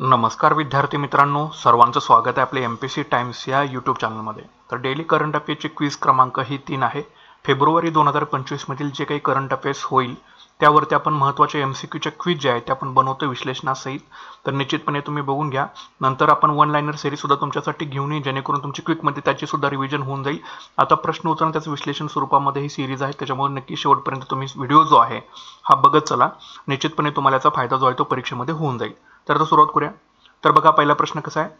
नमस्कार विद्यार्थी मित्रांनो सर्वांचं स्वागत आहे आपल्या एम पी सी टाइम्स या यूट्यूब चॅनलमध्ये तर डेली करंट अफेअरची क्विज क्रमांक ही तीन आहे. फेब्रुवारी दोन हजार पंचवीसमधील जे काही करंट अफेअर्स होईल त्यावरती आपण महत्त्वाच्या एम सी क्यूच्या क्विज जे आहे त्या आपण बनवतो विश्लेषणासहित. तर निश्चितपणे तुम्ही बघून घ्या. नंतर आपण वन लाईनर सेरीसुद्धा तुमच्यासाठी घेऊन येईल जेणेकरून तुमची क्विकमध्ये त्याचीसुद्धा रिव्हिजन होऊन जाईल. आता प्रश्न उत्तर त्याचं विश्लेषण स्वरूपामध्ये ही सिरीज आहे त्याच्यामुळे नक्की शेवटपर्यंत तुम्ही व्हिडिओ जो आहे हा बघत चला. निश्चितपणे तुम्हाला याचा फायदा जो आहे तो परीक्षेमध्ये होऊन जाईल. तर आता सुरुवात करूया. तर बघा पहिला प्रश्न कसा आहे?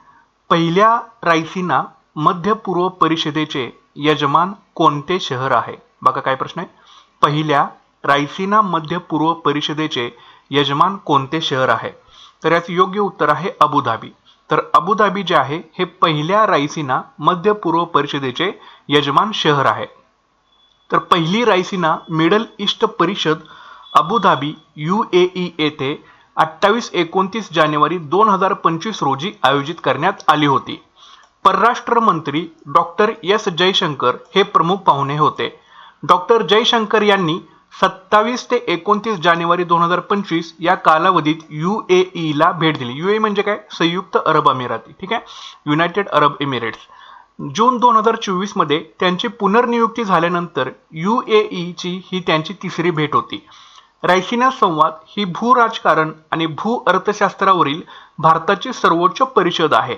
पहिल्या रायसीना मध्य पूर्व परिषदेचे यजमान कोणते शहर आहे? बघा काय प्रश्न आहे? पहिल्या रायसीना मध्य पूर्व परिषदेचे यजमान कोणते शहर आहे? तर याचं योग्य उत्तर आहे अबुधाबी तर अबुधाबी जे आहे हे पहिल्या रायसीना मध्य पूर्व परिषदेचे यजमान शहर आहे. तर पहिली रायसीना मिडल ईस्ट परिषद Abu Dhabi U A E येथे अठ्ठावीस एकोणतीस जानेवारी दोन हजार पंचवीस रोजी आयोजित करण्यात आली होती. परराष्ट्र मंत्री डॉक्टर एस जयशंकर हे प्रमुख पाहुणे होते. डॉक्टर जयशंकर यांनी सत्तावीस ते एकोणतीस जानेवारी दोन हजार पंचवीस या कालावधीत यू ए ईला भेट दिली. यू ए म्हणजे काय? संयुक्त अरब अमिराती. ठीक आहे? United Arab emirates. जून दोन हजार चोवीसमध्ये त्यांची पुनर्नियुक्ती झाल्यानंतर यू ए ईची ही त्यांची तिसरी भेट होती. रायसिना संवाद ही भू राजकारण आणि भू अर्थशास्त्रावरील भारताची सर्वोच्च परिषद आहे.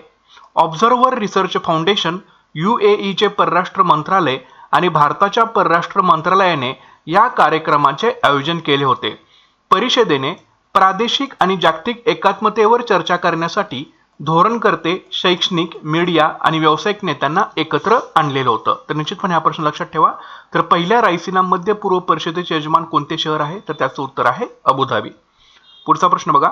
Observer research foundation U A ईचे परराष्ट्र मंत्रालय आणि भारताच्या परराष्ट्र मंत्रालयाने या कार्यक्रमाचे आयोजन केले होते. परिषदेने प्रादेशिक आणि जागतिक एकात्मतेवर चर्चा करण्यासाठी धोरणकर्ते शैक्षणिक मीडिया आणि व्यावसायिक नेत्यांना एकत्र आणलेलं होतं. तर निश्चितपणे हा प्रश्न लक्षात ठेवा. तर पहिल्या रायसीना मध्य पूर्व परिषदेचे यजमान कोणते शहर आहे? तर त्याचं उत्तर आहे अबुधाबी. पुढचा प्रश्न बघा.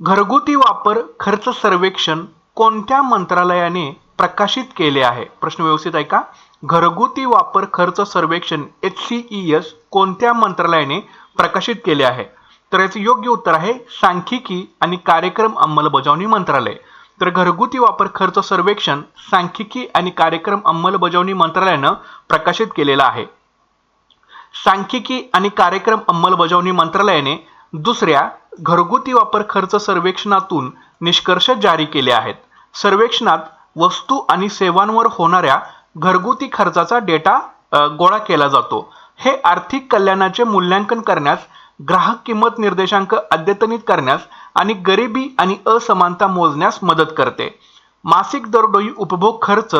घरगुती वापर खर्च सर्वेक्षण कोणत्या मंत्रालयाने प्रकाशित केले आहे? प्रश्न व्यवस्थित ऐका घरगुती वापर खर्च सर्वेक्षण एच सी ई एस कोणत्या मंत्रालयाने प्रकाशित केले आहे? तर याचं योग्य उत्तर आहे सांख्यिकी आणि कार्यक्रम अंमलबजावणी मंत्रालय. तर घरगुती वापर खर्च सर्वेक्षण सांख्यिकी आणि कार्यक्रम अंमलबजावणी मंत्रालयानं प्रकाशित केलेला आहे. सांख्यिकी आणि कार्यक्रम अंमलबजावणी मंत्रालयाने दुसऱ्या घरगुती वापर खर्च सर्वेक्षणातून निष्कर्ष जारी केले आहेत. सर्वेक्षणात वस्तू आणि सेवांवर होणाऱ्या घरगुती खर्चाचा डेटा गोळा केला जातो. हे आर्थिक कल्याणाचे मूल्यांकन करण्यास ग्राहक किंमत निर्देशांक अद्यतनित करण्यास आणि गरिबी आणि असमानता मोजण्यास मदत करते. मासिक दरडोई उपभोग खर्च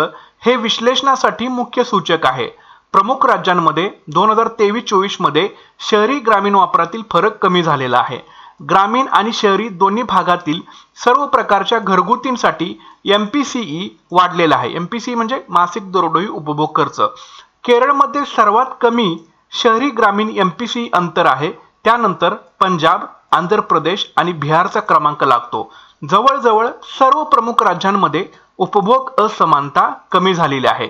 हे विश्लेषणासाठी मुख्य सूचक आहे. प्रमुख राज्यांमध्ये दोन हजार तेवीस चोवीसमध्ये शहरी ग्रामीण वापरातील फरक कमी झालेला आहे. ग्रामीण आणि शहरी दोन्ही भागातील सर्व प्रकारच्या घरगुतींसाठी एम पी सी ई वाढलेला आहे. एम पी सी म्हणजे मासिक दरडोई उपभोग खर्च. केरळमध्ये सर्वात कमी शहरी ग्रामीण एम पी सी अंतर आहे. त्यानंतर पंजाब आंध्र प्रदेश आणि बिहारचा क्रमांक लागतो. जवळजवळ सर्व प्रमुख राज्यांमध्ये उपभोग असमानता कमी झालेली आहे.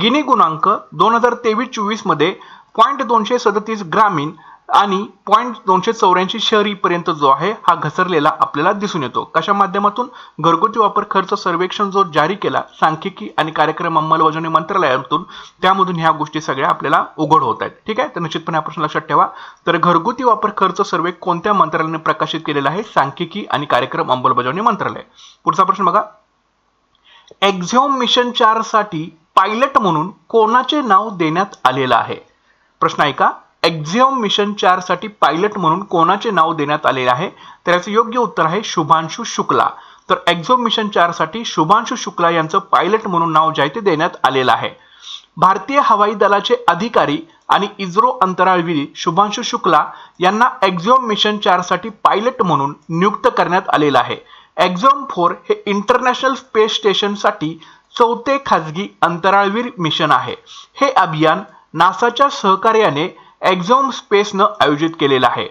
गिनी गुणांक दोन हजार तेवीस चोवीसमध्ये पॉईंट दोनशे सदतीस ग्रामीण आणि पॉईंट दोनशे चौऱ्याऐंशी शहरीपर्यंत जो आहे हा घसरलेला आपल्याला दिसून येतो. कशा माध्यमातून? घरगुती वापर खर्च सर्वेक्षण जो जारी केला सांख्यिकी आणि कार्यक्रम अंमलबजावणी मंत्रालयातून त्यामधून ह्या गोष्टी सगळ्या आपल्याला उघड होत आहेत. ठीक आहे? तर निश्चितपणे हा प्रश्न लक्षात ठेवा. तर घरगुती वापर खर्च सर्वे कोणत्या मंत्रालयाने प्रकाशित केलेला आहे? सांख्यिकी आणि कार्यक्रम अंमलबजावणी मंत्रालय. पुढचा प्रश्न बघा. एक्झॉम मिशन चारसाठी पायलट म्हणून कोणाचे नाव देण्यात आलेलं आहे? प्रश्न ऐका. एक्झिओम मिशन चारसाठी पायलट म्हणून कोणाचे नाव देण्यात आलेले आहे? तर याचं योग्य उत्तर आहे शुभांशु शुक्ला. तर एक्झॉम मिशन चारसाठी शुभांशु शुक्ला यांचं पायलट म्हणून नाव जे आहे ते देण्यात आलेलं आहे. भारतीय हवाई दलाचे अधिकारी आणि इस्रो अंतराळवीर शुभांशु शुक्ला यांना एक्झॉम मिशन चारसाठी पायलट म्हणून नियुक्त करण्यात आलेलं आहे. एक्झॉम फोर हे इंटरनॅशनल स्पेस स्टेशनसाठी चौथे खाजगी अंतराळवीर मिशन आहे. हे अभियान नासाच्या सहकार्याने एक्झॉम स्पेसनं आयोजित केलेलं आहे.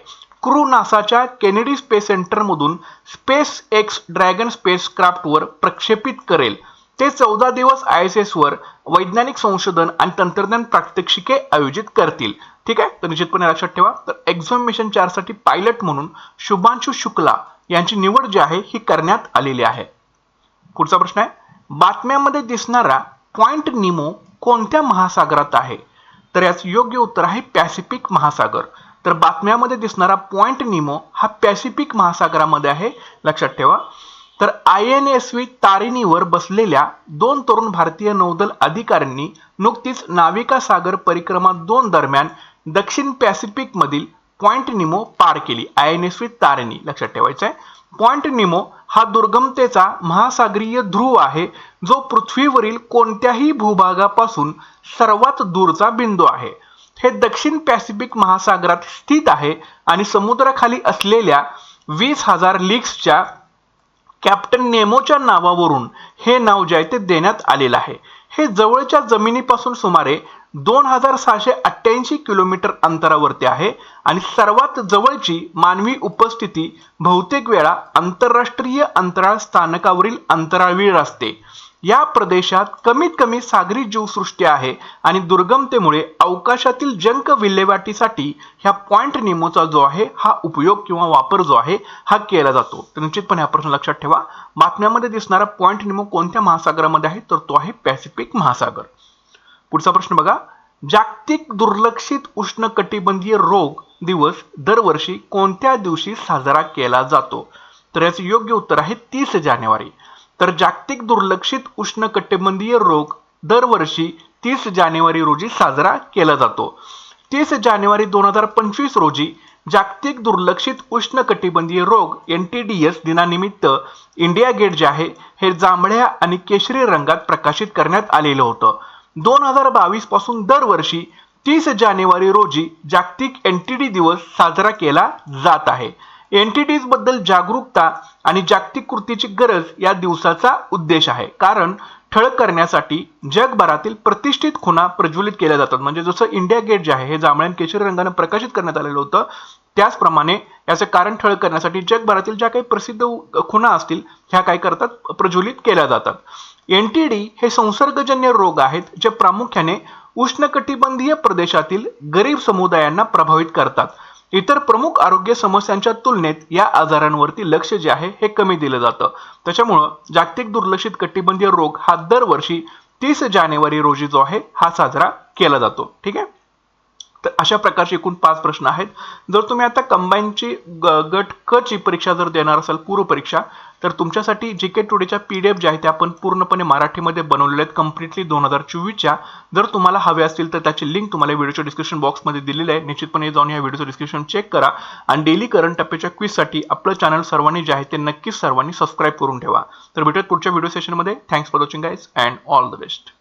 क्रू नासाच्या केनेडी स्पेस सेंटरमधून स्पेस एक्स ड्रॅगन स्पेस क्राफ्टवर प्रक्षेपित करेल. ते चौदा दिवस आय एस एसवर वैज्ञानिक संशोधन आणि तंत्रज्ञान प्रात्यक्षिके आयोजित करतील. ठीक आहे? तर निश्चितपणे लक्षात ठेवा. तर एक्झॉम मिशन चारसाठी पायलट म्हणून शुभांशु शुक्ला यांची निवड जी आहे ही करण्यात आलेली आहे. पुढचा प्रश्न आहे. बातम्यामध्ये दिसणारा पॉइंट निमो कोणत्या महासागरात आहे? तर याचं योग्य उत्तर आहे पॅसिफिक महासागर. तर बातम्यामध्ये दिसणारा पॉइंट निमो हा पॅसिफिक महासागरामध्ये आहे. लक्षात ठेवा. तर आय एन एस व्ही तारिणीवर बसलेल्या दोन तरुण भारतीय नौदल अधिकाऱ्यांनी नुकतीच नाविका सागर परिक्रमा दोन दरम्यान दक्षिण पॅसिफिकमधील पॉइंट निमो पार केली. I N S V Tarini लक्षात ठेवायचं आहे पॉइंट निमो हा दुर्गमतेचा महासागरीय ध्रुव आहे जो पृथ्वीवरील कोणत्याही भूभागापासून सर्वात दूरचा बिंदू आहे. हे दक्षिण पॅसिफिक महासागरात स्थित आहे आणि समुद्राखाली असलेल्या वीस हजार लीग्सच्या कॅप्टन नेमोच्या नावावरून हे नाव जे आहे ते देण्यात आलेलं आहे. हे जवळच्या जमिनीपासून सुमारे दोन हजार सहाशे अठ्ठ्याऐंशी किलोमीटर अंतरावरती आहे आणि सर्वात जवळची मानवी उपस्थिती बहुतेक वेळा आंतरराष्ट्रीय अंतराळ स्थानकावरील अंतराळवीर असते. या प्रदेशात कमीत कमी सागरी जीवसृष्टी आहे आणि दुर्गमतेमुळे अवकाशातील जंक विल्हेवाटीसाठी ह्या पॉइंट निमोचा जो आहे हा उपयोग किंवा वापर जो आहे हा केला जातो. तर निश्चितपणे हा प्रश्न लक्षात ठेवा. बातम्यामध्ये दिसणारा पॉइंट निमो कोणत्या महासागरामध्ये आहे? तर तो आहे पॅसिफिक महासागर. पुढचा प्रश्न बघा. जागतिक दुर्लक्षित उष्णकटिबंधीय रोग दिवस दरवर्षी कोणत्या दिवशी साजरा केला जातो? तर याचे योग्य उत्तर आहे तीस जानेवारी. तर जागतिक दुर्लक्षित उष्णकटिबंधीय रोग दरवर्षी तीस जानेवारी रोजी साजरा केला जातो. तीस जानेवारी दोन हजार पंचवीस रोजी जागतिक दुर्लक्षित उष्णकटिबंधीय रोग एन टी डी एस दिनानिमित्त इंडिया गेट जे आहे हे जांभळ्या आणि केशरी रंगात प्रकाशित करण्यात आलेलं होतं. दोन हजार बावीसपासून दरवर्षी तीस जानेवारी रोजी जागतिक एन टी डी दिवस साजरा केला जात आहे. एनटीटीजबद्दल जागरूकता आणि जागतिक कृतीची गरज या दिवसाचा उद्देश आहे. कारण ठळक करण्यासाठी जगभरातील प्रतिष्ठित खुणा प्रज्वलित केल्या जातात. म्हणजे जसं इंडिया गेट जे आहे हे जांभळ्या केशरी रंगाने प्रकाशित करण्यात आलेलं होतं त्याचप्रमाणे याचं कारण ठळक करण्यासाठी जगभरातील ज्या काही प्रसिद्ध खुणा असतील ह्या काय करतात? प्रज्वलित केल्या जातात. एन टी डी हे संसर्गजन्य रोग आहेत जे प्रामुख्याने उष्णकटिबंधीय प्रदेशातील गरीब समुदायांना प्रभावित करतात. इतर प्रमुख आरोग्य समस्यांच्या तुलनेत या आजारांवरती लक्ष जे आहे हे कमी दिलं जातं. त्याच्यामुळं जागतिक दुर्लक्षित कटिबंधीय रोग हा दरवर्षी तीस जानेवारी रोजी जो आहे हा साजरा केला जातो. ठीक आहे? तर अशा प्रकारचे एकूण पाच प्रश्न आहेत. जर तुम्ही आता कंबाईनची गट क ची परीक्षा जर देणार असाल पूर्व परीक्षा तर तुमच्यासाठी जे के टुडेच्या पी डी एफ जे आहे त्या आपण पूर्णपणे मराठीमध्ये बनवलेले आहेत. कम्प्लिटली दोन हजार चोवीसच्या. जर तुम्हाला हवे असतील तर त्याची लिंक तुम्हाला व्हिडिओच्या डिस्क्रिप्शन बॉक्समध्ये दिलेली आहे. निश्चितपणे जाऊन या व्हिडिओचं डिस्क्रिप्शन चेक करा. आणि डेली करंट टप्प्याच्या क्विजसाठी आपलं चॅनल सर्वांनी जे आहे ते नक्कीच सर्वांनी सबस्क्राईब करून ठेवा. तर भेटूयात पुढच्या व्हिडिओ सेशनमध्ये thanks for watching guys and all the best